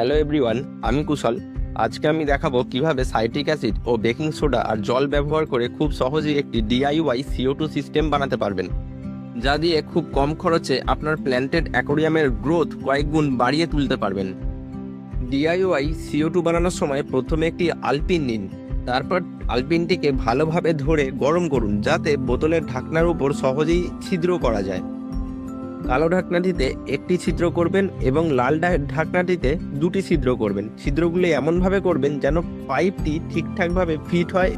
Hello everyone আমি কুশল। আজকে আমি দেখাবো কীভাবে সাইট্রিক অ্যাসিড ও বেকিং সোডা আর জল ব্যবহার করে খুব সহজেই একটি ডিআইওয়াই সিও টু সিস্টেম বানাতে পারবেন। যা দিয়ে খুব কম খরচে আপনার প্ল্যান্টেড অ্যাকোরিয়ামের গ্রোথ কয়েক গুণ বাড়িয়ে তুলতে পারবেন। ডিআইওয়াই সিও টু বানানোর সময় প্রথমে একটি আলপিন নিন। তারপর আলপিনটিকে ভালোভাবে ধরে গরম করুন, যাতে বোতলের ঢাকনার উপর সহজেই ছিদ্র করা যায়। কালো ঢাকনাটিতে একটি ছিদ্র করবেন এবং লাল ঢাকনাটিতে দুটি ছিদ্র করবেন। ছিদ্রগুলি এমনভাবে করবেন যেন পাইপটি ঠিকঠাকভাবে ফিট হয়।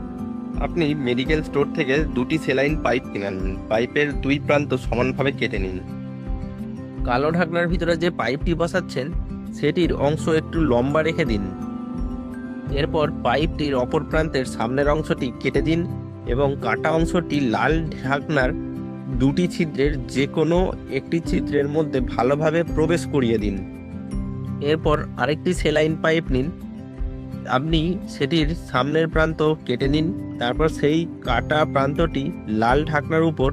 আপনি মেডিকেল স্টোর থেকে দুটি সেলাইন পাইপ কিনে আনবেন পাইপের দুই প্রান্ত সমানভাবে কেটে নিন। কালো ঢাকনার ভিতরে যে পাইপটি বসাচ্ছেন, সেটির অংশ একটু লম্বা রেখে দিন। এরপর পাইপটির অপর প্রান্তের সামনের অংশটি কেটে দিন এবং কাটা অংশটি লাল ঢাকনার দুটি ছিদ্রের যে কোনো একটি ছিদ্রের মধ্যে ভালোভাবে প্রবেশ করিয়ে দিন। এরপর আরেকটি সেলাইন পাইপ নিন। আপনি সেটির সামনের প্রান্ত কেটে নিন, তারপর সেই কাটা প্রান্তটি লাল ঢাকনার উপর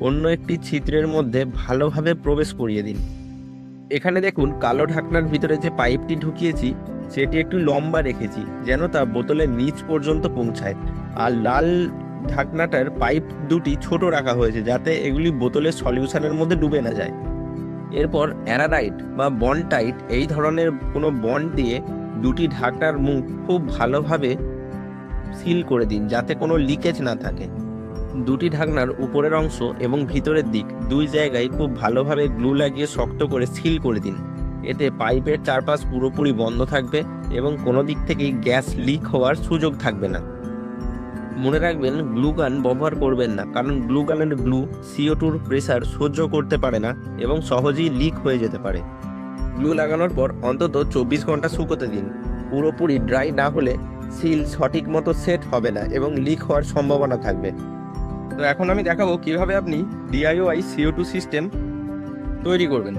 অন্য একটি ছিদ্রের মধ্যে ভালোভাবে প্রবেশ করিয়ে দিন। এখানে দেখুন, কালো ঢাকনার ভিতরে যে পাইপটি ঢুকিয়েছি, সেটি একটু লম্বা রেখেছি, যেন তা বোতলের নিচ পর্যন্ত পৌঁছায়। আর লাল ঢাকনাটার পাইপ দুটি ছোট রাখা হয়েছে যাতে এগুলি বোতলের সলিউশনের মধ্যে ডুবে না যায়। এরপর অ্যারারাইট বা বন্ড টাইট এই ধরনের কোনো বন্ড দিয়ে দুটি ঢাকনার মুখ খুব ভালোভাবে সিল করে দিন যাতে কোনো লিকেজ না থাকে। দুটি ঢাকনার উপরের অংশ এবং ভিতরের দিক দুই জায়গায় খুব ভালোভাবে গ্লু লাগিয়ে শক্ত করে সিল করে দিন। এতে পাইপের চারপাশ পুরোপুরি বন্ধ থাকবে এবং কোনো দিক থেকেই গ্যাস লিক হওয়ার সুযোগ থাকবে না। মনে রাখবেন গ্লু গান ব্যবহার করবেন না। কারণ গ্লু গানের গ্লু সিও টুর প্রেসার সহ্য করতে পারে না এবং সহজেই লিক হয়ে যেতে পারে। গ্লু লাগানোর পর অন্তত চব্বিশ ঘণ্টা শুকোতে দিন। পুরোপুরি ড্রাই না হলে সিল সঠিক মতো সেট হবে না এবং লিক হওয়ার সম্ভাবনা থাকবে। তো এখন আমি দেখাবো কীভাবে আপনি ডিআইওআই সিও টু সিস্টেম তৈরি করবেন।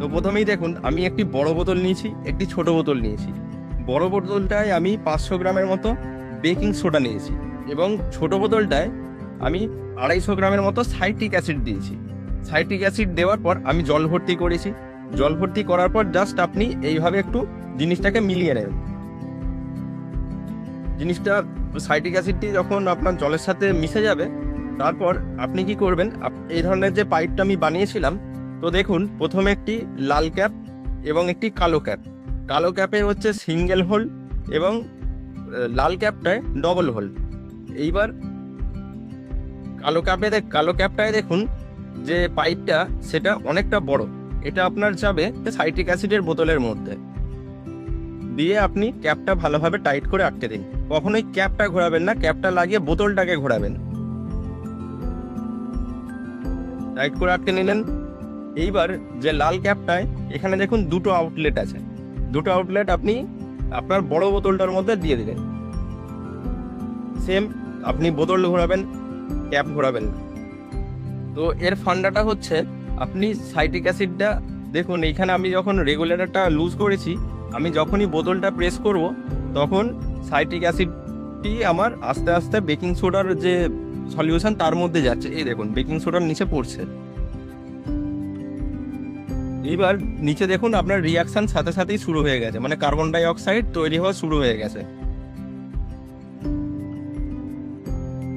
তো প্রথমেই দেখুন, আমি একটি বড় বোতল নিয়েছি, একটি ছোট বোতল নিয়েছি। বড় বোতলটায় আমি পাঁচশো গ্রামের মতো বেকিং সোডা নিয়েছি। এবং ছোট বোতলটায় আমি আড়াইশো গ্রামের মতো সাইট্রিক অ্যাসিড দিয়েছি। সাইট্রিক অ্যাসিড দেওয়ার পর আমি জল ভর্তি করেছি। জল ভর্তি করার পর জাস্ট আপনি এইভাবে একটু জিনিসটাকে মিলিয়ে নেবেন। জিনিসটা সাইট্রিক অ্যাসিডটি যখন আপনার জলের সাথে মিশে যাবে, তারপর আপনি কি করবেন এই ধরনের যে পাইপটা আমি বানিয়েছিলাম, তো দেখুন, প্রথমে একটি লাল ক্যাপ এবং একটি কালো ক্যাপ। কালো ক্যাপে হচ্ছে সিঙ্গেল হোল এবং লাল ক্যাপটায় ডবল হোল। এইবার কালো ক্যাপে দেখ, কালো ক্যাপটায় দেখুন যে পাইপটা সেটা অনেকটা বড়। এটা আপনার যাবে সাইট্রিক অ্যাসিডের বোতলের মধ্যে। দিয়ে আপনি ক্যাপটা ভালোভাবে টাইট করে আটকে দিন। কখনোই ক্যাপটা ঘোরাবেন না ক্যাপটা লাগিয়ে বোতলটাকে ঘোরাবেন। টাইট করে আটকে নিলেন। এইবার যে লাল ক্যাপটায় এখানে দেখুন দুটো আউটলেট আছে। দুটো আউটলেট আপনি আপনার বড় বোতলটার মধ্যে দিয়ে দিলেন। সেম আপনি বোতল ঘোরাবেন, ক্যাপ ঘোরাবেন। তো এর ফান্ডাটা হচ্ছে, আপনি সাইট্রিক অ্যাসিডটা দেখুন, এইখানে আমি যখন রেগুলেটরটা লুজ করেছি, আমি যখনই বোতলটা প্রেস করব, তখন সাইট্রিক অ্যাসিডটি আমার আস্তে আস্তে বেকিং সোডার যে সলিউশন, তার মধ্যে যাচ্ছে। এই দেখুন, বেকিং সোডার নিচে পড়ছে। এবার নিচে দেখুন, আপনার রিয়াকশন সাথে সাথেই শুরু হয়ে গেছে মানে কার্বন ডাই অক্সাইড তৈরি হওয়া শুরু হয়ে গেছে।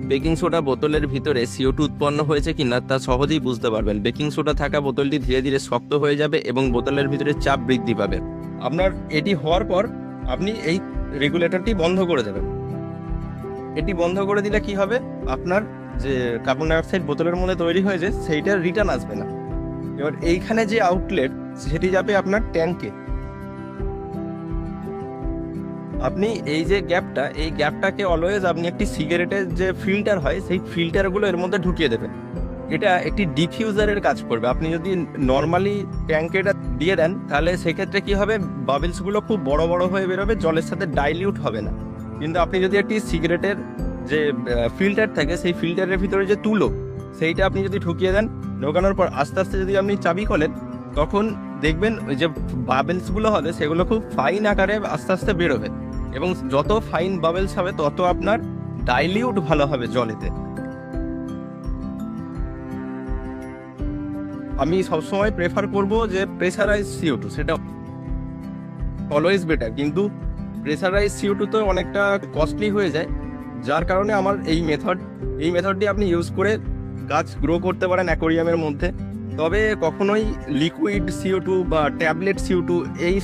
বেকিং সোডা বোতলের ভিতরে সিও টু উৎপন্ন হয়েছে কিনা তা সহজেই বুঝতে পারবেন। বেকিং সোডা থাকা বোতলটি ধীরে ধীরে শক্ত হয়ে যাবে এবং বোতলের ভিতরে চাপ বৃদ্ধি পাবে। আপনার এটি হওয়ার পর আপনি এই রেগুলেটরটি বন্ধ করে দেবেন। এটি বন্ধ করে দিলে কি হবে? আপনার যে কার্বন ডাইঅক্সাইড বোতলের মধ্যে তৈরি হয়েছে সেইটা রিটার্ন আসবে না। এবার এইখানে যে আউটলেট, সেটি যাবে আপনার ট্যাঙ্কে আপনি এই যে গ্যাপটা, এই গ্যাপটাকে অলওয়েজ আপনি একটি সিগারেটের যে ফিল্টার হয়, সেই ফিল্টারগুলো এর মধ্যে ঢুকিয়ে দেবেন। এটা একটি ডিফিউজারের কাজ করবে। আপনি যদি নর্মালি ট্যাঙ্কে এটা দিয়ে দেন, তাহলে সেক্ষেত্রে কি হবে? বাবেলসগুলো খুব বড় বড় হয়ে বেরোবে, জলের সাথে ডাইলিউট হবে না। কিন্তু আপনি যদি একটি সিগারেটের যে ফিল্টার থাকে, সেই ফিল্টারের ভিতরে যে তুলো, সেইটা আপনি যদি ঢুকিয়ে দেন, ঢোকানোর পর আস্তে আস্তে যদি আপনি চাবি খোলেন, তখন দেখবেন ওই যে বাবেলসগুলো হবে, সেগুলো খুব ফাইন আকারে আস্তে আস্তে বেরোবে। এবং যত ফাইন বাবেলস হবে, তত আপনার ডাইলিউট ভালো হবে জলেতে। আমি সবসময় প্রেফার করব যে প্রেসারাইজ সিও টু সেটা অলওয়েজ বেটার কিন্তু প্রেসারাইজ সিও টু তো অনেকটা কস্টলি হয়ে যায়। যার কারণে আমার এই মেথড এই মেথডটি আপনি ইউজ করে গাছ গ্রো করতে পারেন অ্যাকোরিয়ামের মধ্যে। তবে কখনোই লিকুইড সিও টু বা ট্যাবলেট সিও টু এই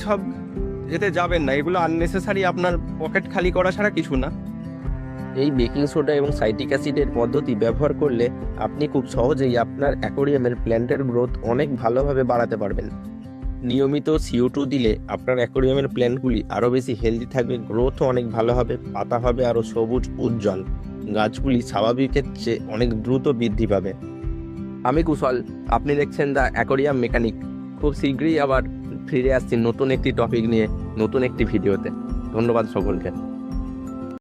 এতে যাবেন না। এগুলো আননেসেসারি আপনার পকেট খালি করা ছাড়া কিছু না। এই বেকিং সোডা এবং সাইটিক অ্যাসিডের পদ্ধতি ব্যবহার করলে আপনি খুব সহজেই আপনার অ্যাকোরিয়ামের প্ল্যান্টের গ্রোথ অনেক ভালোভাবে বাড়াতে পারবেন। নিয়মিত সিও টু দিলে আপনার অ্যাকোরিয়ামের প্ল্যান্টগুলি আরও বেশি হেলদি থাকবে গ্রোথও অনেক ভালো হবে, পাতা হবে আরও সবুজ, উজ্জ্বল। গাছগুলি স্বাভাবিকের চেয়ে অনেক দ্রুত বৃদ্ধি পাবে। আমি কুশল, আপনি দেখছেন দ্য অ্যাকোরিয়াম মেকানিক খুব শীঘ্রই আবার ফিরে আসছি নতুন একটি টপিক নিয়ে নতুন একটি ভিডিওতে ধন্যবাদ সকলকে।